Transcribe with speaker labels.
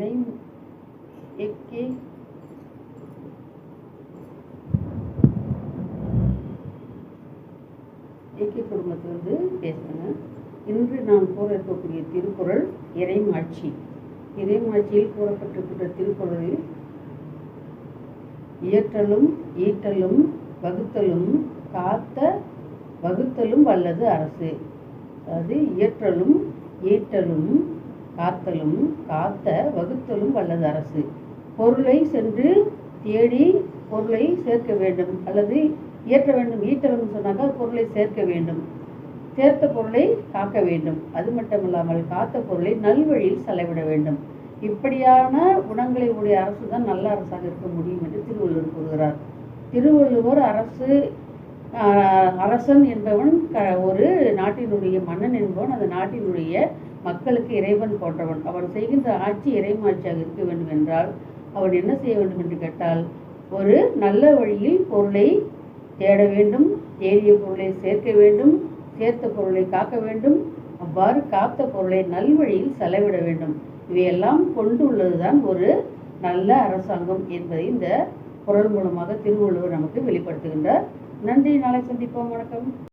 Speaker 1: Name எக்கே AK குடும்பத்திலிருந்து பேசுகிறேன் இன்று நான் கூற இருக்கக்கூடிய திருக்குறள் இறைமாட்சி. இறைமாட்சியில் கூறப்பட்டிருக்கின்ற திருக்குறளில் இயற்றலும் ஈட்டலும் வகுத்தலும் காத்த வகுத்தலும் வல்லது அரசு. அதாவது இயற்றலும் ஈட்டலும் காத்தலும் காத்த வகுத்தலும் வல்லது அரசு. பொருளை சென்று தேடி பொருளை சேர்க்க வேண்டும். அல்லது இயற்ற வேண்டும் ஈட்டலும் சொன்னாக்கா பொருளை சேர்க்க வேண்டும். சேர்த்த பொருளை காக்க வேண்டும். அது மட்டுமில்லாமல் காத்த பொருளை நல்வழியில் செலவிட வேண்டும். இப்படியான குணங்களை உடைய அரசு தான் நல்ல அரசாக இருக்க முடியும் என்று திருவள்ளுவர் கூறுகிறார். திருவள்ளுவர் அரசு அரசன் என்பவன் க- ஒரு நாட்டினுடைய மன்னன் என்பவன் அந்த நாட்டினுடைய மக்களுக்கு இறைவன் போன்றவன். அவன் செய்கின்ற ஆட்சி இறைமாட்சியாக இருக்க வேண்டும் என்றால் அவன் என்ன செய்ய வேண்டும் என்று கேட்டால் ஒரு நல்ல வழியில் பொருளை தேட வேண்டும் தேடிய பொருளை சேர்க்க வேண்டும் சேர்த்த பொருளை காக்க வேண்டும் அவ்வாறு காத்த பொருளை நல்வழியில் செலவிட வேண்டும். இவையெல்லாம் கொண்டுள்ளதுதான் ஒரு நல்ல அரசாங்கம் என்பதை இந்த குரல் மூலமாக திருவள்ளுவர் நமக்கு வெளிப்படுத்துகின்றார். நன்றி. நாளை சந்திப்போம். வணக்கம்.